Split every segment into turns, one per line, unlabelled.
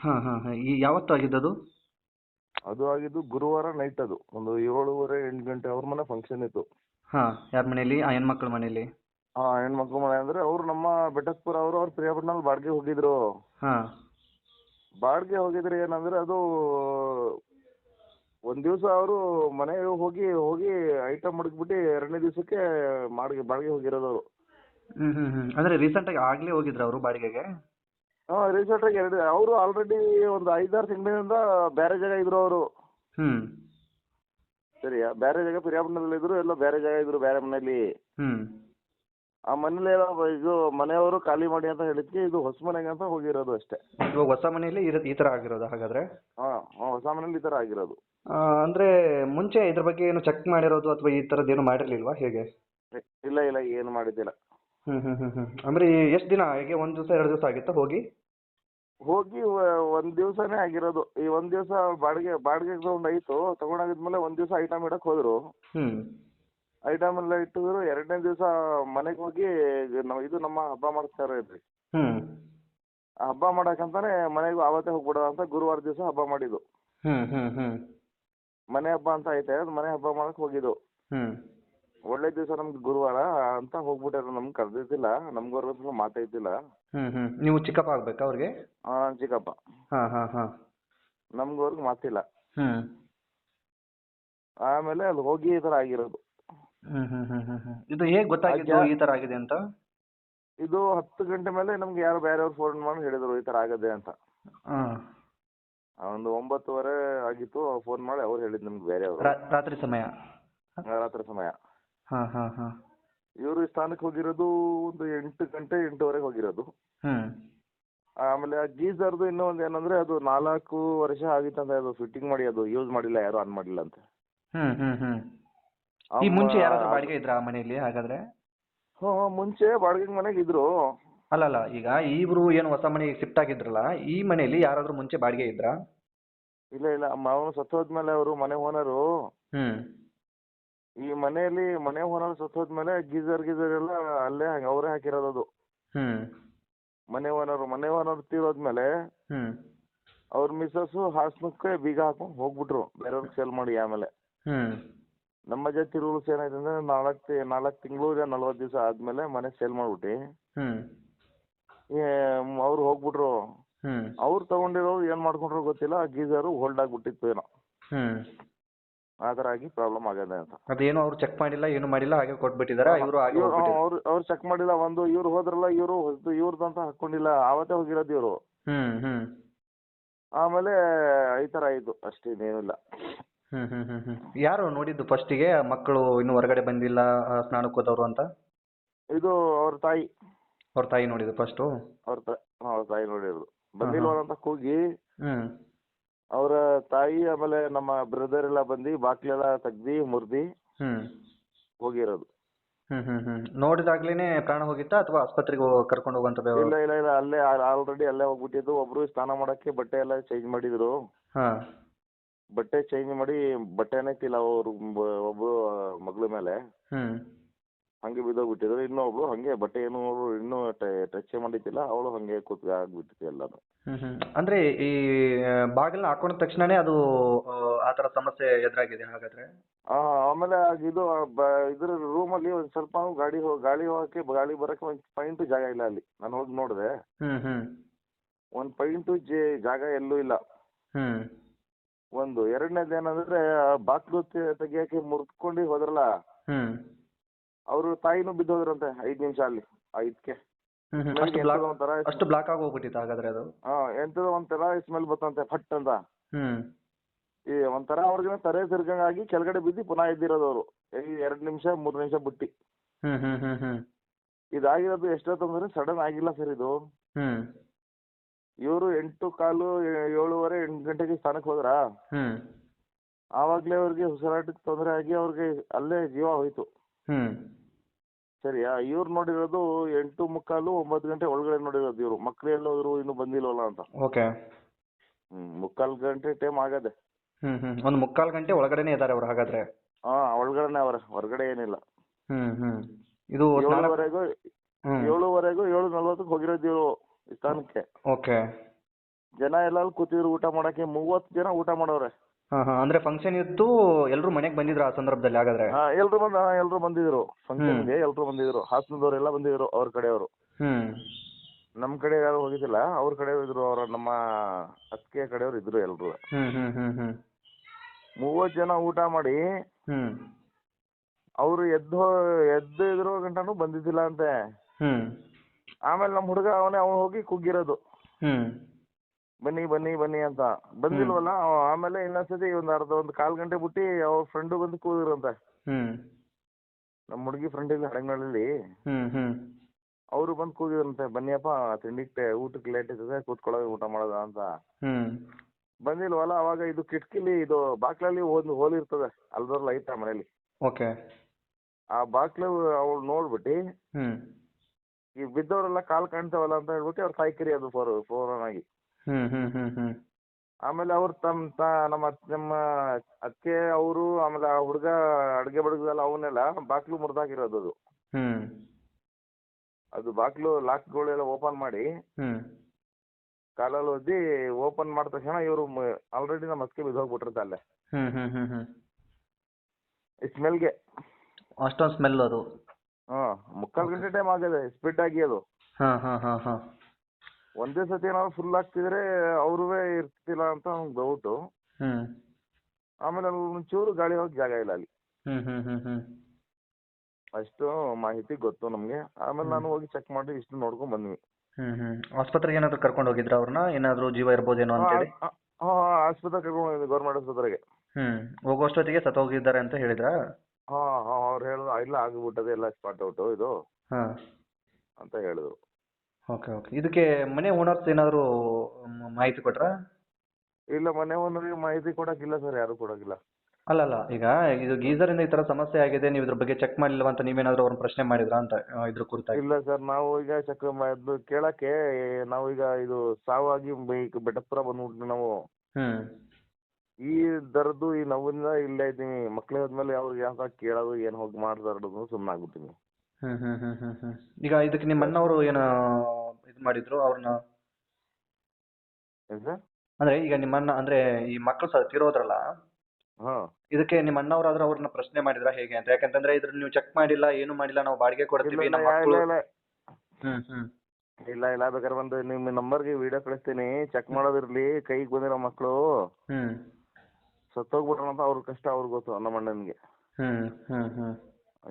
ಹಾಂ ಹಾ ಹಾಂ. ಈ ಯಾವತ್ತು ಆಗಿದ್ದು
ಅದು ಆಗಿದ್ದು ಗುರುವಾರ ನೈಟ್ ಅದು. ಒಂದು ಏಳುವರೆ ಎಂಟು ಗಂಟೆ ಅವ್ರ ಮನೆ ಫಂಕ್ಷನ್ ಇತ್ತು.
ಹಾಂ ಯಾರ ಮನೇಲಿ ಆ ಹೆಣ್ಮಕ್ಳ ಮನೇಲಿ
ಆ ಹೆಣ್ಮಕ್ಳು ಮನೆ ಅಂದ್ರೆ ಅವ್ರು ನಮ್ಮ ಬೆಟ್ಟಕ್ಪುರ ಅವರು ಅವ್ರ ಪ್ರಿಯಾಪಟ್ಟಣಲ್ಲಿ ಬಾಡಿಗೆ ಹೋಗಿದ್ರು.
ಹಾ.
ಬಾಡಿಗೆ ಹೋಗಿದ್ರೆ ಏನಂದ್ರೆ ಅದು ಒಂದ್ ದಿವಸ ಅವರು ಮನೆಗೆ ಹೋಗಿ ಹೋಗಿ ಐಟಮ್ ಮಡಗ್ಬಿಟ್ಟು ಎರಡನೇ ದಿವಸಕ್ಕೆ ಬಾಡಿಗೆ ಬಾಡಿಗೆ ಹೋಗಿರೋದು ಅವರು.
ಹ್ಞೂ ಹ್ಞೂ ಹ್ಞೂ ಅಂದರೆ ರೀಸೆಂಟಾಗಿ ಆಗಲೇ ಹೋಗಿದ್ರು ಅವರು ಬಾಡಿಗೆಗೆ?
ಹಾಂ ರೀಸೆಂಟ್ ಆಗಿ ಎರಡು. ಅವರು ಆಲ್ರೆಡಿ ಒಂದು ಐದಾರು ತಿಂಗಳಿಂದ ಬೇರೆ ಜಾಗ ಇದ್ರು ಅವರು.
ಹ್ಮ್.
ಸರಿಯಾ ಬೇರೆ ಜಾಗ ಪ್ರಿಯಾಪಟ್ಟಣದಲ್ಲಿ ಇದ್ರು ಎಲ್ಲ ಬೇರೆ ಜಾಗ ಇದ್ರು ಬೇರೆ ಮನೆಯಲ್ಲಿ? ಆ ಮನೇಲಿ ಏನೋ ಇದು ಮನೆಯವರು ಖಾಲಿ ಮಾಡಿ ಅಂತ ಹೇಳಿದ್ಕೆ ಇದು ಹೊಸ ಮನೆಗೆ ಅಂತ ಹೋಗಿರೋದು ಅಷ್ಟೇ.
ಇವಾಗ ಹೊಸ ಮನೆಯಲ್ಲಿ ಈ ಈ ಥರ ಆಗಿರೋದು ಹಾಗಾದ್ರೆ?
ಹಾ ಹೊಸ ಮನೇಲಿ ಈ ತರ ಆಗಿರೋದು.
ಅಂದ್ರೆ ಮುಂಚೆ ಇದ್ರ ಬಗ್ಗೆ ಏನು ಚೆಕ್ ಮಾಡಿರೋದು ಅಥವಾ ಈ ಥರದ್ದು ಏನು ಮಾಡಿರ್ಲಿಲ್ವಾ ಹೇಗೆ?
ಇಲ್ಲ ಇಲ್ಲ ಏನು ಮಾಡಿದ್ದಿಲ್ಲ.
ಹ್ಮ್ ಹ್ಮ್ ಹ್ಮ್ ಅಂದರೆ ಎಷ್ಟು ದಿನ ಹೇಗೆ ಒಂದ್ ದಿವಸ ಎರಡು ದಿವಸ ಆಗಿತ್ತಾ ಹೋಗಿ?
ಹೋಗಿ ವ- ಒಂದ್ ದಿವಸನೇ ಆಗಿರೋದು. ಈ ಒಂದ್ ದಿವಸ ಬಾಡಿಗೆ ಬಾಡಿಗೆ ತಗೊಂಡ್ ಆಯ್ತು. ತಗೊಂಡಾಗಿದ್ಮೇಲೆ ಒಂದ್ ದಿವಸ ಐಟಮ್ ಇಡಕ್ ಹೋದ್ರು.
ಹ್ಮ್.
ಐಟಮ್ ಎಲ್ಲ ಇಟ್ಟಿದ್ರು. ಎರಡನೇ ದಿವಸ ಮನೆಗೆ ಹೋಗಿ ಇದು ನಮ್ಮ ಹಬ್ಬ ಮಾಡ್ತಾರೆ ಇದ್ರಿ.
ಹ್ಮ್.
ಆ ಹಬ್ಬ ಮಾಡಕ್ಕಂತಾನೆ ಮನೆಗೂ ಅವತ್ತೇ ಹೋಗ್ಬಿಡೋಣ ಅಂತ ಗುರುವಾರ ದಿವಸ ಹಬ್ಬ ಮಾಡಿದ್ದು. ಮನೆ ಹಬ್ಬ ಅಂತ ಐತೆ. ಅದು ಮನೆ ಹಬ್ಬ ಮಾಡಕ್ ಹೋಗಿದ್ದು.
ಹ್ಞೂ
ಒಳ್ಳೆ ದಿವಸ ನಮ್ಗೆ ಗುರುವಾರ ಅಂತ ಹೋಗ್ಬಿಟ್ಟಾರೆ ನಮ್ಗೆ ಕರ್ದಿದ್ದಿಲ್ಲ ನಮ್ಗವ್ರಿಗೂ ಮಾತೈತಿಲ್ಲ
ಹ್ಞೂ ಹ್ಮ್ ನೀವು ಚಿಕ್ಕಪ್ಪ ಆಗ್ಬೇಕಾ ಅವ್ರಿಗೆ?
ಆ ಚಿಕ್ಕಪ್ಪ.
ಹಾ ಹಾ ಹಾಂ.
ನಮ್ಗವ್ರಿಗೆ ಮಾತಿಲ್ಲ.
ಹ್ಮ್.
ಆಮೇಲೆ ಅಲ್ಲಿ ಹೋಗಿ ಈ ತರ ಆಗಿರೋದು.
ಹ್ಮ್ ಹ್ಮ್ ಇದು ಹೇಗ್ ಗೊತ್ತಾಗಿದ್ದು ಈ ತರ ಆಗಿದೆ ಅಂತ?
ಇದು ಹತ್ತು ಗಂಟೆ ಮೇಲೆ ನಮ್ಗೆ ಯಾರು ಬೇರೆ ಅವ್ರು ಫೋನ್ ಮಾಡಿ ಹೇಳಿದ್ರು ಈ ತರ ಆಗದೆ ಅಂತ. ಆ ಒಂದು ಒಂಬತ್ತುವರೆ ಆಗಿತ್ತು ಫೋನ್ ಮಾಡಿ ಅವ್ರು ಹೇಳಿದ್ದು ನಮ್ಗೆ ಬೇರೆಯವರು.
ರಾತ್ರಿ ಸಮಯ?
ರಾತ್ರಿ ಸಮಯ.
ಹಾಂ ಹಾ ಹಾ.
ಇವರು ಈ ಸ್ಥಾನಕ್ಕೆ ಹೋಗಿರೋದು ಒಂದು ಎಂಟು ಗಂಟೆ ಎಂಟೂವರೆಗೆ ಹೋಗಿರೋದು.
ಹ್ಮ್
ಆಮೇಲೆ ಆ ಗೀಸರ್ದು ಇನ್ನೂ ಒಂದು ಏನಂದ್ರೆ ಅದು ನಾಲ್ಕು ವರ್ಷ ಆಗಿತ್ತಂತೆ ಅದು ಫಿಟ್ಟಿಂಗ್ ಮಾಡಿ ಅದು ಯೂಸ್ ಮಾಡಿಲ್ಲ ಯಾರು ಆನ್ ಮಾಡಿಲ್ಲ ಅಂತ.
ಈ ಮುಂಚೆ ಯಾರಾದರೂ ಬಾಡಿಗೆ ಇದ್ರ ಆ ಮನೆಯಲ್ಲಿ ಹಾಗಾದ್ರೆ?
ಹ್ಞೂ ಮುಂಚೆ ಬಾಡಿಗೆ ಮನೆಗೆ ಇದ್ರು.
ಅಲ್ಲ ಅಲ್ಲ ಈಗ ಇಬ್ರು ಏನು ಹೊಸ ಮನೆಗೆ ಶಿಫ್ಟ್ ಆಗಿದ್ರಲ್ಲ ಈ ಮನೆಯಲ್ಲಿ ಯಾರಾದ್ರೂ ಮುಂಚೆ ಬಾಡಿಗೆ ಇದ್ರಾ?
ಇಲ್ಲ ಇಲ್ಲ ಅವನು ಸತ್ತೋದ್ಮೇಲೆ ಅವರು ಮನೆ ಓನರು ಈ ಮನೆಯಲ್ಲಿ ಮನೆ ಓನರ್ ಸತ್ತೋದ್ಮೇಲೆ ಗೀಜರ್ ಗೀಜರ್ ಎಲ್ಲ ಅಲ್ಲೇ ಅವರೇ ಹಾಕಿರೋದು ಅದು.
ಹ್ಞೂ
ಮನೆ ಓನರ್ ಮನೆ ಓನರ್ ತೀರೋದ್ಮೇಲೆ
ಹ್ಞೂ
ಅವ್ರ ಮಿಸ್ಸಸ್ಸು ಹಾಸನಕ್ಕೆ ಬೀಗ ಹಾಕೊಂಡು ಹೋಗ್ಬಿಟ್ರು ಬೇರೆಯವ್ರಿಗೆ ಸೇಲ್ ಮಾಡಿ ಆಮೇಲೆ.
ಹ್ಮ್.
ನಮ್ಮ ಜೊತೆ ರೂಲ್ಸ್ ಏನಾಯ್ತು ಅಂದ್ರೆ ನಾಲ್ಕು ನಾಲ್ಕು ತಿಂಗಳು ಇಲ್ಲ ನಲ್ವತ್ತು ದಿವಸ ಆದ್ಮೇಲೆ ಮನೆ ಸೇಲ್ ಮಾಡ್ಬಿಟ್ಟು.
ಹ್ಮ್.
ಅವ್ರು ಹೋಗ್ಬಿಟ್ರು.
ಹ್ಮ್.
ಅವ್ರು ತಗೊಂಡಿರೋರು ಏನ್ ಮಾಡ್ಕೊಂಡ್ರು ಗೊತ್ತಿಲ್ಲ ಗೀಜರು ಹೋಲ್ಡ್ ಆಗ್ಬಿಟ್ಟಿತ್ತು ಏನೋ.
ಹ್ಞೂ
ಆ ಥರ ಆಗಿ ಪ್ರಾಬ್ಲಮ್ ಆಗದೆ ಅಂತ.
ಅದೇನು ಅವ್ರು ಚೆಕ್ ಮಾಡಿಲ್ಲ ಏನು ಮಾಡಿಲ್ಲ ಹಾಗೆ ಕೊಟ್ಬಿಟ್ಟಿದ್ದಾರೆ ಇವರು ಹಾಗೆ
ಇವ್ರು
ಹೋಗ್ಬಿಟ್ಟಿದ್ದಾರೆ
ಅವ್ರು ಅವ್ರು ಚೆಕ್ ಮಾಡಿಲ್ಲ ಒಂದು ಇವ್ರು ಹೋದ್ರಲ್ಲ ಇವರು ಅಂತ ಹಾಕೊಂಡಿಲ್ಲ ಆವತ್ತೇ ಹೋಗಿರೋದು ಇವರು.
ಹ್ಮ್ ಹ್ಮ್.
ಆಮೇಲೆ ಈ ತರ ಆಯಿತು ಅಷ್ಟೇ ಇನ್ನೇನಿಲ್ಲ
ಹ್ಮ್ ಯಾರು ನೋಡಿದ್ದು ಫಸ್ಟಿಗೆ ಮಕ್ಕಳು ಇನ್ನು ಹೊರಗಡೆ ಬಂದಿಲ್ಲ ಆ, ಸ್ನಾನಕ್ಕೆ ಹೋದವರು ಅಂತ?
ಇದು ಅವ್ರ ತಾಯಿ.
ಅವ್ರ ತಾಯಿ ನೋಡಿದ್ದು ಫಸ್ಟು
ಅವ್ರ ತ ಅವ್ರ ತಾಯಿ ನೋಡಿರೋದು. ಬಂದಿಲ್ಲ ಅಂತ ಕೂಗಿ
ಹ್ಞೂ
ಅವರ ತಾಯಿ ಆಮೇಲೆ ನಮ್ಮ ಬ್ರದರ್ ಎಲ್ಲ ಬಂದು ಬಾಕ್ಲೆಲ್ಲ ತೆಗ್ದು ಮುರ್ದಿ ಹೋಗಿರೋದು.
ಹ್ಞೂ ಹ್ಞೂ ಹ್ಞೂ ನೋಡಿದಾಗ್ಲೇ ಪ್ರಾಣ ಹೋಗಿತ್ತಾ ಅಥವಾ ಆಸ್ಪತ್ರೆಗೆ ಕರ್ಕೊಂಡು ಹೋಗುವಂತ
ಇಲ್ಲ ಇಲ್ಲ ಇಲ್ಲ. ಅಲ್ಲೇ ಆಲ್ರೆಡಿ ಅಲ್ಲೇ ಹೋಗ್ಬಿಟ್ಟಿದ್ದು. ಒಬ್ರು ಸ್ನಾನ ಮಾಡಕ್ಕೆ ಬಟ್ಟೆ ಎಲ್ಲ ಚೇಂಜ್ ಮಾಡಿದ್ರು.
ಹಾಂ.
ಬಟ್ಟೆ ಚೇಂಜ್ ಮಾಡಿ ಬಟ್ಟೆನೇ ತಿಲ್ಲ ಅವರು ಒಬ್ರು ಮಗಳ ಮೇಲೆ.
ಹ್ಞೂ
ಹಂಗೆ ಬಿದ್ದೋಗ್ಬಿಟ್ಟಿದ್ರು ಇನ್ನೊಬ್ಳು ಹಂಗೆ ಬಟ್ಟೆ ಏನು ಅವರು ಇನ್ನೂ ಟಚ್ ಮಾಡಿದ್ದಿಲ್ಲ ಅವಳು ಹಂಗೆ ಕೂತ್ ಆಗ್ಬಿಟ್ಟಿದೆ ಎಲ್ಲಾನು.
ಹ್ಮ್ ಹ್ಮ್. ಅಂದರೆ ಈ ಬಾಗಿಲ್ನ ಹಾಕೊಂಡ ತಕ್ಷಣನೇ ಅದು ಆ, ಆ ಥರ ಸಮಸ್ಯೆ ಎದುರಾಗಿದೆ ಹಾಗಾದ್ರೆ?
ಆ, ಆಮೇಲೆ ಆಗ್ ಇದು ಬ ಇದ್ರ ರೂಮಲ್ಲಿ ಒಂದ್ ಸ್ವಲ್ಪ ಗಾಡಿ ಹೋ ಗಾಳಿ ಹೋಗಕ್ಕೆ ಗಾಳಿ ಬರಕ್ಕೆ ಒಂದು ಪಾಯಿಂಟ್ ಜಾಗ ಇಲ್ಲ ಅಲ್ಲಿ. ನಾನು ಹೋಗಿ ನೋಡಿದೆ.
ಹ್ಮ್ ಹ್ಮ್.
ಒಂದು ಪಾಯಿಂಟ್ ಜಾಗ ಎಲ್ಲೂ ಇಲ್ಲ.
ಹ್ಮ್.
ಒಂದು ಎರಡನೇದು ಏನಂದ್ರೆ ಬಾಕ್ಲು ತೆಗಿಯಕ್ಕೆ ಮುರ್ದ್ಕೊಂಡು ಹೋದ್ರಲ್ಲ?
ಹ್ಞೂ
ಅವರು ತಾಯಿನೂ ಬಿದ್ದೋದ್ರಂತೆ ಐದ್ ನಿಮಿಷ ಅಲ್ಲಿ ಐದಕ್ಕೆ ಒಂಥರ
ಅಷ್ಟು ಬ್ಲಾಕ್ ಆಗಿ ಹೋಗ್ಬಿಟ್ಟಿತ್ತು ಹಾಗಾದರೆ ಅದು.
ಹಾ ಎಂತದೋ ಒಂಥರ ಸ್ಮೆಲ್ ಬರ್ತಂತೆ ಫಟ್ ಅಂತ. ಈ ಒಂಥರ ಅವ್ರಿಗೆ ತಲೆ ತಿರ್ಗಂಗಾಗಿ ಕೆಳಗಡೆ ಬಿದ್ದು ಪುನಃ ಎದ್ದಿರೋದು ಅವರು. ಈ ಎರಡು ನಿಮಿಷ ಮೂರ್ ನಿಮಿಷ ಬಿಟ್ಟಿ.
ಹ್ಮ್ ಹ್ಮ್ ಹ್ಮ್ ಹ್ಞೂ
ಇದಾಗಿರೋದು ಎಷ್ಟೊತ್ತು ಅಂದ್ರೆ ಸಡನ್ ಆಗಿಲ್ಲ ಸರ್ ಇದು.
ಹ್ಮ್.
ಇವರು ಎಂಟು ಕಾಲು ಏಳುವರೆ ಎಂಟು ಗಂಟೆಗೆ ಸ್ಥಾನಕ್ಕೆ ಹೋದ್ರ?
ಹ್ಮ್.
ಆವಾಗಲೇ ಅವ್ರಿಗೆ ಉಸಿರಾಟಕ್ಕೆ ತೊಂದರೆ ಆಗಿ ಅವ್ರಿಗೆ ಅಲ್ಲೇ ಜೀವ ಹೋಯ್ತು.
ಹ್ಞೂ
ಸರಿಯಾ ಇವ್ರು ನೋಡಿರೋದು ಎಂಟು ಮುಕ್ಕಾಲು ಒಂಬತ್ತು ಗಂಟೆ ಒಳಗಡೆ ನೋಡಿರೋದು ಇವರು. ಮಕ್ಳು ಎಲ್ಲೋದ್ರು ಇನ್ನೂ ಬಂದಿಲ್ವಲ್ಲ ಅಂತ.
ಓಕೆ.
ಹ್ಮ್ ಮುಕ್ಕಾಲು ಗಂಟೆ ಟೈಮ್ ಆಗದೆ.
ಹ್ಮ್ ಹ್ಮ್. ಒಂದು ಮುಕ್ಕಾಲು ಗಂಟೆ ಒಳಗಡೆನೇ ಇದ್ದಾರೆ ಅವ್ರು ಹಾಗಾದ್ರೆ?
ಹಾ ಒಳಗಡೆನೆ ಅವರ. ಹೊರಗಡೆ ಏನಿಲ್ಲ.
ಹ್ಮ್ ಇದು ಸ್ನಾನ
ಏಳುವರೆಗೂ ಏಳುವರೆಗೂ ಏಳು ನಲ್ವತ್ತಕ್ಕೆ ಹೋಗಿರೋದು ಇವರು ಸ್ಥಾನಕ್ಕೆ.
ಓಕೆ.
ಜನ ಎಲ್ಲ ಕೂತಿದ್ರು ಊಟ ಮಾಡಕ್ಕೆ ಮೂವತ್ತು ಜನ ಊಟ ಮಾಡವ್ರೆ.
ಹಾಂ ಅಂದ್ರೆ ಅಂದರೆ ಫಂಕ್ಷನ್ ಇತ್ತು ಎಲ್ಲರೂ ಮನೆಗೆ ಬಂದಿದ್ರು ಆ ಸಂದರ್ಭದಲ್ಲಿ ಹಾಗಾದ್ರೆ?
ಎಲ್ಲರೂ ಎಲ್ರು ಬಂದ ಎಲ್ಲರೂ ಬಂದಿದ್ರು. ಫಂಕ್ಷನ್ಗೆ ಎಲ್ಲರೂ ಬಂದಿದ್ರು. ಹಾಸನದವರೆಲ್ಲ ಬಂದಿದ್ರು ಅವ್ರ ಕಡೆಯವರು.
ಹ್ಮ್.
ನಮ್ಮ ಕಡೆ ಯಾರು ಹೋಗಿದ್ದಿಲ್ಲ. ಅವ್ರ ಕಡೆ ಇದ್ರು ಅವ್ರ ನಮ್ಮ ಅತ್ತಿಗೆ ಕಡೆಯವ್ರು ಇದ್ರು ಎಲ್ರು.
ಹ್ಮ್ ಹ್ಮ್ ಹ್ಮ್
ಮೂವತ್ತು ಜನ ಊಟ ಮಾಡಿ
ಹ್ಮ್.
ಅವರು ಎದ್ದ ಎದ್ದು ಇದ್ರು ಗಂಟನೂ ಬಂದಿದ್ದಿಲ್ಲ ಅಂತೆ.
ಹ್ಮ್.
ಆಮೇಲೆ ನಮ್ಮ ಹುಡುಗ ಅವನೇ ಅವನು ಹೋಗಿ ಕುಗ್ಗಿರೋದು.
ಹ್ಞೂ
ಬನ್ನಿ ಬನ್ನಿ ಬನ್ನಿ ಅಂತ. ಬಂದಿಲ್ವಲ್ಲ? ಅವ ಆಮೇಲೆ ಇನ್ನೊಂದ್ಸತಿ ಒಂದು ಅರ್ಧ ಒಂದು ಕಾಲ್ ಗಂಟೆ ಬಿಟ್ಟು ಅವ್ರ ಫ್ರೆಂಡು ಬಂದು ಕೂದ್ರಂತ
ಹ್ಮ್.
ನಮ್ಮ ಹುಡುಗಿ ಫ್ರೆಂಡ್ ಇಲ್ಲ ಹಡಂಗಳಲ್ಲಿ
ಹ್ಮ್ ಹ್ಞೂ
ಅವರು ಬಂದು ಕೂಗಿದ್ರಂತೆ ಬನ್ನಿಯಪ್ಪ ತಿಂಡಿಗೆ ಊಟಕ್ಕೆ ಲೇಟ್ ಇರ್ತದೆ ಕೂತ್ಕೊಳ್ಳೋದು ಊಟ ಮಾಡೋದ ಅಂತ.
ಹ್ಮ್.
ಬಂದಿಲ್ವಲ್ಲ ಅವಾಗ ಇದು ಕಿಟಕಿಲಿ ಇದು ಬಾಕ್ಲಲ್ಲಿ ಒಂದು ಹೋಲ್ ಇರ್ತದೆ. ಅಲ್ದವ್ರಲ್ಲ ಲೈಟ್ ಮನೇಲಿ.
ಓಕೆ.
ಆ ಬಾಕ್ಲ ಅವಳು ನೋಡ್ಬಿಟ್ಟು ಈ ಬಿದ್ದವರೆಲ್ಲ ಕಾಲ್ ಕಾಣ್ತಾವಲ್ಲ ಅಂತ ಹೇಳ್ಬಿಟ್ಟು ಅವ್ರ ತಾಯಿ ಕಿರಿ ಅದು ಫೋರ್ ಫೋನ್ ಆಗಿ.
ಹ್ಮ್ ಹ್ಮ್ ಹ್ಞೂ
ಆಮೇಲೆ ಅವ್ರು ತಮ್ಮ ತ ನಮ್ಮ ಅತ್- ನಮ್ಮ ಅತ್ತೆ ಅವರು ಆಮೇಲೆ ಆ ಹುಡುಗ ಅಡುಗೆ ಬಡಗದಲ್ಲ ಅವನ್ನೆಲ್ಲ ಬಾಕ್ಲು ಮುರಿದಾಕಿರೋದು ಅದು.
ಹ್ಮ್.
ಅದು ಬಾಕ್ಲು ಲಾಕ್ಗಳೆಲ್ಲ ಓಪನ್ ಮಾಡಿ
ಹ್ಮ್.
ಕಾಲಲ್ಲಿ ಒದ್ದಿ ಓಪನ್ ಮಾಡಿದ ತಕ್ಷಣ ಇವರು ಆಲ್ರೆಡಿ ನಮ್ಮ ಅತ್ತಿಗೆ ಬಿದ್ದೋಗ್ಬಿಟ್ಟಿರುತ್ತೆ ಅಲ್ಲೇ.
ಹ್ಮ್ ಹ್ಮ್ ಹ್ಮ್ ಹ್ಮ್.
ಈ ಸ್ಮೆಲ್ಗೆ.
ಅಷ್ಟೊಂದು ಸ್ಮೆಲ್ ಅದು.
ಹಾಂ ಮುಕ್ಕಾಲು ಗಂಟೆ ಟೈಮ್ ಆಗಿದೆ ಸ್ಪಿಡ್ ಆಗಿ ಅದು.
ಹಾಂ ಹಾಂ ಹಾಂ ಹಾಂ.
ಒಂದೇ ಸತಿ ಏನಾದ್ರು ಫುಲ್ ಆಗ್ತಿದ್ರೆ ಅವ್ರೂ ಇರ್ತಿಲ್ಲ ಅಂತ ಅವ್ನಿಗೆ ಡೌಟು ಆಮೇಲೆ ಅಲ್ಲಿ ಒಂಚೂರು ಗಾಳಿ ಹೋಗಿ ಜಾಗ ಇಲ್ಲ ಅಲ್ಲಿ. ಅಷ್ಟು ಮಾಹಿತಿ ಗೊತ್ತು ನಮಗೆ. ಆಮೇಲೆ ನಾನು ಹೋಗಿ ಚೆಕ್ ಮಾಡಿ ಇಷ್ಟು ನೋಡ್ಕೊಂಡ್ ಬಂದ್ವಿ.
ಆಸ್ಪತ್ರೆಗೆ ಏನಾದ್ರು ಕರ್ಕೊಂಡು ಹೋಗಿದ್ರ ಅವ್ರನ್ನ? ಏನಾದ್ರೂ ಜೀವ ಇರ್ಬೋದೇನೋ ಅಂತೇಳಿ
ಹಾ ಆಸ್ಪತ್ರೆ ಕರ್ಕೊಂಡು ಹೋಗಿದ್ವಿ ಗೌರ್ಮೆಂಟ್ ಆಸ್ಪತ್ರೆಗೆ.
ಹ್ಮ್. ಹೋಗೋಷ್ಟೊತ್ತಿಗೆ ಸತ್ತೋಗಿದ್ದಾರೆ ಅಂತ ಹೇಳಿದ್ರ?
ಹಾ ಹಾ ಅವ್ರು ಹೇಳಿದ್ರು ಇಲ್ಲ ಆಗಿಬಿಟ್ಟದೆ ಎಲ್ಲ ಸ್ಪಾಟ್ ಔಟ್ ಇದು.
ಹಾ.
ಅಂತ ಹೇಳಿದ್ರು.
ಓಕೆ ಓಕೆ ಇದಕ್ಕೆ ಮನೆ ಓನರ್ಸ್ ಏನಾದರೂ ಮಾಹಿತಿ ಕೊಟ್ರಾ?
ಇಲ್ಲ ಮನೆ ಓನರ್ಗೆ ಮಾಹಿತಿ ಕೊಡೋಕ್ಕಿಲ್ಲ ಸರ್ ಯಾರು ಕೊಡೋಕ್ಕಿಲ್ಲ.
ಅಲ್ಲ ಅಲ್ಲ. ಈಗ ಇದು ಗೀಸರಿಂದ ಈ ತರ ಸಮಸ್ಯೆ ಆಗಿದೆ ನೀವು ಇದ್ರ ಬಗ್ಗೆ ಚೆಕ್ ಮಾಡಿಲ್ಲ ಅಂತ ನೀವೇನಾದರೂ ಅವ್ರನ್ನ ಪ್ರಶ್ನೆ ಮಾಡಿದ್ರಾ ಅಂತ ಆ, ಇದ್ರ ಕುರಿತಾಗಿ?
ಇಲ್ಲ ಸರ್ ನಾವು ಈಗ ಚೆಕ್ ಅದು ಕೇಳಕ್ಕೆ ನಾವು ಈಗ ಇದು ಸಾವಾಗಿ ಬೈಕ್ ಬೆಟ್ಟಪುರ ಬಂದ್ಬಿಟ್ಟು ನಾವು.
ಹ್ಮ್.
ಈ ದರದ್ದು ಈ ನೋವಿಂದ ಇಲ್ಲೇ ಇದ್ದೀನಿ. ಮಕ್ಳು ಹೋದ್ಮೇಲೆ ಅವ್ರಿಗೆ ಯಾವ ಕೇಳೋದು ಏನು ಹೋಗಿ ಮಾಡ್ತಾರದು ಸುಮ್ಮನೆ ಹ್ಮ್
ಹ್ಮ್ ಹ್ಮ್ ಹ್ಞೂ ಹ್ಞೂ ಹ್ಞೂ ಈಗ ಇದಕ್ಕೆ ನಿಮ್ಮ ಅಣ್ಣವರು ಏನು ಇದು ಮಾಡಿದ್ರು ಅವ್ರನ್ನ.
ಏನು ಸರ್
ಅಂದರೆ ಈಗ ನಿಮ್ಮನ್ನ ಅಂದ್ರೆ ಈ ಮಕ್ಕಳು ಸಹ ತಿರೋದ್ರಲ್ಲ?
ಹಾಂ.
ಇದಕ್ಕೆ ನಿಮ್ಮ ಅಣ್ಣವರಾದ್ರೂ ಅವ್ರನ್ನ ಪ್ರಶ್ನೆ ಮಾಡಿದ್ರ ಹೇಗೆ ಅಂತ? ಯಾಕಂತಂದ್ರೆ ಇದ್ರ ನೀವು ಚೆಕ್ ಮಾಡಿಲ್ಲ ಏನು ಮಾಡಿಲ್ಲ ನಾವು ಬಾಡಿಗೆ ಕೊಡ್ತೀವಿ
ಇಲ್ಲ
ನಮ್ಮ ಮಕ್ಕಳು
ಇಲ್ಲ ಇಲ್ಲ.
ಹ್ಮ್ ಹ್ಮ್.
ಇಲ್ಲ ಇಲ್ಲ ಬೇಕಾದ್ರೆ ಒಂದು ನಿಮ್ಮ ನಂಬರ್ಗೆ ವಿಡಿಯೋ ಕಳಿಸ್ತೀನಿ. ಚೆಕ್ ಮಾಡೋದಿರ್ಲಿ ಕೈಗೆ ಬಂದಿರೋ ಮಕ್ಕಳು
ಹ್ಮ್.
ಅಂತ ಅವ್ರ ಕಷ್ಟ ಅವ್ರಿಗೆ ಗೊತ್ತು ನಮ್ಮ ಅಣ್ಣನಿಗೆ.
ಹ್ಮ್ ಹ್ಮ್ ಹ್ಮ್.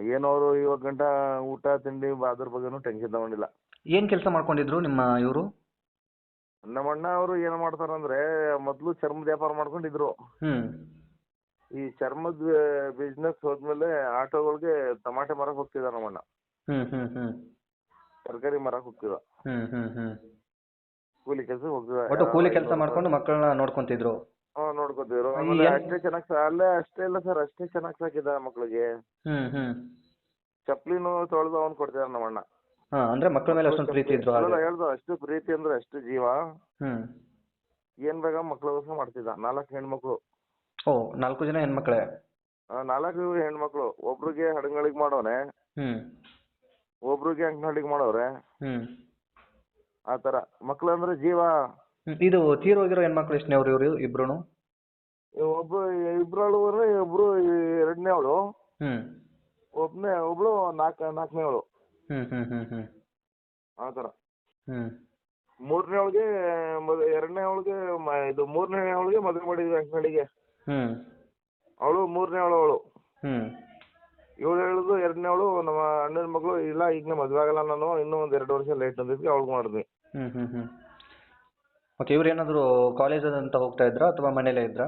ಏನೋ ಅವರು ಇವಾಗ ಗಂಟ ಊಟ ತಿಂಡಿ ಬ- ಅದ್ರ ಬಗ್ಗೆನೂ ಟೆನ್ಷನ್ ತಗೊಂಡಿಲ್ಲ.
ಏನ್ ಕೆಲಸ ಮಾಡ್ಕೊಂಡಿದ್ರು ನಿಮ್ಮ ಇವರು?
ನಮ್ಮ ಅಣ್ಣ ಅವರು ಏನ್ ಮಾಡ್ತಾರಂದ್ರೆ ಮೊದ್ಲು ಚರ್ಮದ ವ್ಯಾಪಾರ ಮಾಡ್ಕೊಂಡಿದ್ರು.
ಹ್ಮ್.
ಈ ಚರ್ಮದ ಬಿಸ್ನೆಸ್ ಹೋದ್ಮೇಲೆ ಆಟೋಗಳಿಗೆ ಟಮಾಟೆ ಮರಕ್ ಹೋಗ್ತಿದ್ದ ನಮ್ಮ ಅಣ್ಣ
ಹ್ಮ್ ಹ್ಮ್ ಹ್ಮ್.
ತರಕಾರಿ ಮರಕ್ ಹೋಗ್ತಿದ್ದ
ಹ್ಮ್ ಹ್ಮ್ ಹ್ಮ್.
ಕೂಲಿ ಕೆಲಸ ಹೋಗ್ತಿದ್ದ
ಒಟ್ಟು ಕೂಲಿ ಕೆಲಸ ಮಾಡ್ಕೊಂಡು ಮಕ್ಕಳನ್ನ ನೋಡ್ಕೊಂತಿದ್ರು.
ಹ್ಮ್ ನೋಡ್ಕೊತಿದ್ರು. ಆಮೇಲೆ
ಏನ್-
ಅಷ್ಟೇ ಚೆನ್ನಾಗ್ ಅಲ್ಲೇ ಅಷ್ಟೇ ಇಲ್ಲ ಸರ್ ಅಷ್ಟೇ ಚೆನ್ನಾಗ್ ಸಾಕಿದ ಮಕ್ಳಿಗೆ.
ಹ್ಮ್ ಹ್ಮ್.
ಚಪ್ಲಿನೂ ತೊಳೆದು ಅವನ್ ಕೊಡ್ತಿದ್ದ ನಮ್ಮ ಅಣ್ಣ
ಹಾ ಅಂದ್ರೆ ಮಕ್ಕಳ ಮೇಲೆ ಅಷ್ಟೊಂದು ಪ್ರೀತಿ ಇದ್ರು
ಅಲ್ಲ
ಹಾಗೆ
ಹೇಳ್ದು ಅಷ್ಟು ಪ್ರೀತಿ ಅಂದ್ರೆ ಅಷ್ಟು ಜೀವ.
ಹ್ಮ್.
ಏನ್ ಬೇಗ ಮಕ್ಳಿಗೋಸ್ಕರ ಮಾಡ್ತಿದ್ದ? ನಾಲ್ಕು ಹೆಣ್ಮಕ್ಳು.
ಓ ನಾಲ್ಕು ಜನ ಹೆಣ್ಮಕ್ಳೇ?
ಆ, ನಾಲ್ಕು ಹೆಣ್ಮಕ್ಳು. ಒಬ್ರಿಗೆ ಹಡಗಳಿಗೆ ಮಾಡೋನೆ.
ಹ್ಮ್.
ಒಬ್ರಿಗೆ ಅಂಕನಹಳ್ಳಿಗೆ ಮಾಡೋರೆ.
ಹ್ಮ್.
ಆತರ ಮಕ್ಕಳು ಮಕ್ಳು ಅಂದ್ರೆ ಜೀವ.
ಹ್ಮ್. ಇದು ತೀರೋಗಿರೋ ಹೆಣ್ಮಕ್ಳು ಎಷ್ಟನೇ ಅವ್ರು ಇವರು ಇಬ್ರು
ಒಬ್ಬ ಇಬ್ರಳು ಇಬ್ರು ಎರಡನೇ ಅವಳು.
ಹ್ಮ್.
ಒಬ್ನೇ ಒಬ್ಳು ನಾಲ್ಕ ನಾಲ್ಕನೇ ಅವಳು.
ಹ್ಮ್ ಹ್ಮ್ ಹ್ಮ್ ಹ್ಮ್.
ಆ ಥರ.
ಹ್ಮ್.
ಮೂರನೇ ಅವಳಿಗೆ ಎರಡನೇ ಅವಳಿಗೆ ಇದು ಮೂರನೇ ಅವಳಿಗೆ ಮದುವೆ ಮಾಡಿದ್ವಿ ಅಂಕನಹಳ್ಳಿಗೆ
ಹ್ಮ್.
ಅವಳು ಮೂರನೇ ಅವಳು ಅವಳು.
ಹ್ಮ್.
ಇವಳು ಹೇಳುದು ಎರಡನೇ ಅವಳು ನಮ್ಮ ಅಣ್ಣನ ಮಗಳು ಇಲ್ಲ ಈಗ ಮದುವೆ ಆಗಲ್ಲ ನಾನು ಇನ್ನೂ ಒಂದು ಎರಡು ವರ್ಷ ಲೇಟ್ ಅಂದಿದ್ವಿ ಅವಳಿಗೆ ಮಾಡಿದ್ವಿ.
ಹ್ಮ್ ಹ್ಮ್ ಹ್ಮ್. ಓಕೆ ಇವ್ರು ಏನಾದರೂ ಕಾಲೇಜ್ ಅಂತ ಹೋಗ್ತಾ ಇದ್ರಾ ಅಥವಾ ಮನೇಲೇ ಇದ್ರಾ?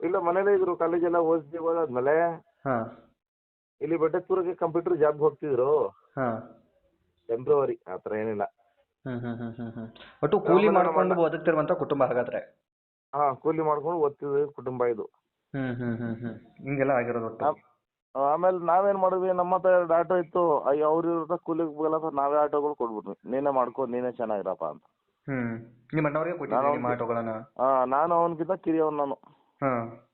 ಇಲ್ಲ ಮನೇಲೇ ಇದ್ರು. ಕಾಲೇಜೆಲ್ಲ ಓದಿಸಿ ಓದಾದ್ಮೇಲೆ
ಹಾಂ.
ಇಲ್ಲಿ ಬೆಟ್ಟಪುರಕ್ಕೆ ಕಂಪ್ಯೂಟರ್ ಜಾಬ್ ಹೋಗ್ತಿದ್ರು.
ಫೆಬ್ರವರಿ
ಆತರ ಆ ಥರ ಏನಿಲ್ಲ.
ಹ್ಮ್ ಹ್ಮ್ ಹ್ಮ್ ಹ್ಮ್ ಹ್ಮ್. ಒಟ್ಟು ಕೂಲಿ ಮಾಡ್ಕೊಂಡು ಬದುಕ್ತಿರುವಂತ ಕುಟುಂಬ ಹಾಗಾದ್ರೆ?
ಹಾ ಕೂಲಿ ಮಾಡ್ಕೊಂಡು ಓದ್ತಿದ್ವಿ ಕುಟುಂಬ ಇದು.
ಹ್ಮ್ ಹ್ಮ್ ಹ್ಮ್ ಹ್ಮ್. ಹಿಂಗೆಲ್ಲ ಆಗಿರೋದು ಒಟ್ಟು.
ಆಮೇಲೆ ನಾವೇನ್ ಮಾಡಿದ್ವಿ ನಮ್ಮ ಹತ್ರ ಎರಡು ಆಟೋ ಇತ್ತು. ಅಯ್ಯೋ ಅವ್ರ ಇವ್ರ ಕೂಲಿಗೆ ಹೋಗಲ್ಲ ಅಂತ ನಾವೇ ಆಟೋಗಳು ಕೊಟ್ಬಿಟ್ವಿ. ನೀನೇ ಮಾಡ್ಕೊ ನೀನೇ ಚೆನ್ನಾಗಿರಪ್ಪ ಅಂತ.
ಹ್ಮ್. ನಿಮ್ಮ ಅಣ್ಣವ್ರಿಗೆ ನಿಮ್ಮ
ನಾನು-
ಆಟೋಗಳನ್ನ?
ಆ, ನಾನು ಅವನಿಗಿಂತ ಕಿರಿಯವನ್ ನಾನು.
ಹಾಂ.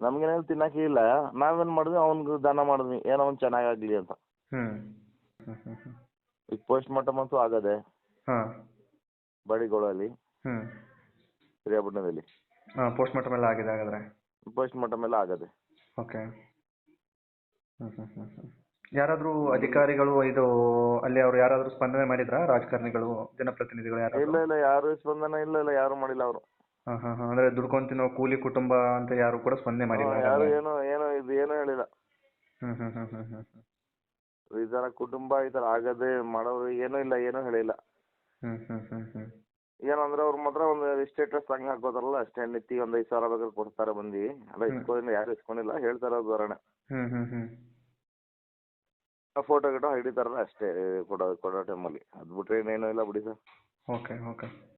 ನಮ್ಗೇನೇನು ತಿನ್ನಕ್ಕೆ ಇಲ್ಲ. ನಾವೇನ್ ಮಾಡಿದ್ವಿ ಅವ್ನಿಗೆ ದಾನ ಮಾಡಿದ್ವಿ. ಏನೋ ಅವ್ನು ಚೆನ್ನಾಗಾಗ್ಲಿ ಅಂತ.
ಹ್ಮ್. ಹ್ಮ್ ಹ್ಮ್ ಹ್ಮ್.
ಈಗ ಪೋಸ್ಟ್ ಮಾರ್ಟಮ್ ಅಂತೂ ಆಗದೆ.
ಹಾ.
ಬಡಿಗೊಳಲ್ಲಿ.
ಹಾಂ ಪೋಸ್ಟ್ ಮಾರ್ಟಮ್ ಎಲ್ಲ ಆಗಿದೆ ಹಾಗಾದ್ರೆ.
ಪೋಸ್ಟ್ ಮಾರ್ಟಮ್ ಎಲ್ಲ ಆಗದೆ
ಓಕೆ ಯಾರಾದ್ರೂ ಯಾರಾದರೂ ಅಧಿಕಾರಿಗಳು ಇದು ಅಲ್ಲಿ ಅವ್ರು ಯಾರಾದ್ರೂ ಸ್ಪಂದನೆ ಮಾಡಿದ್ರಾ? ರಾಜಕಾರಣಿಗಳು ಜನಪ್ರತಿನಿಧಿಗಳು
ಇಲ್ಲ ಇಲ್ಲ ಯಾರು ಸ್ಪಂದನ ಇಲ್ಲ ಇಲ್ಲ ಯಾರು ಮಾಡಿಲ್ಲ ಅವರು.
ಹಾಂ ಹಾಂ ಹಾಂ. ಅಂದರೆ ದುಡ್ಕೊಂಡು ತಿನ್ನೋ ಕೂಲಿ ಕುಟುಂಬ ಅಂತ ಯಾರು ಕೂಡ ಸ್ಪಂದನೆ ಮಾಡಿಲ್ಲ
ಯಾರು ಏನು ಏನು ಇದು ಏನು ಹೇಳಿಲ್ಲ. ಈ ಕುಟುಂಬ ಈ ಆಗದೆ ಮಾಡೋರು ಏನೂ ಇಲ್ಲ ಏನೂ ಹೇಳಿಲ್ಲ.
ಹ್ಞೂ ಹ್ಞೂ
ಏನಂದ್ರೆ ಅವ್ರ ಮಾತ್ರ ಒಂದು ಸ್ಟೇಟಸ್ ಹಂಗೆ ಹಾಕೋತಾರಲ್ಲ ಅಷ್ಟೇ ನಿತ್ತಿ ಒಂದ್ ಐದು ಸಾವಿರ ಬೇಕಾದ್ರೆ ಕೊಡ್ತಾರೆ ಬಂದಿ ಅಲ್ಲ
ಹ್ಮ್.
ಇಸ್ಕೊಂಡಿಲ್ಲ ಯಾರು ಇಸ್ಕೊಂಡಿಲ್ಲ ಹೇಳ್ತಾರ ಅದು ಬರೋಣ ಫೋಟೋ ಗಿಟೋ ಹಿಡಿತಾರಲ್ಲ ಅಷ್ಟೇ ಕೊಡೋ ಕೊಡೋ ಟೈಮಲ್ಲಿ ಅದ್ ಬಿಟ್ರೆ ಇನ್ನೇನು ಇಲ್ಲ ಬಿಡಿ ಸರ್.
Okay okay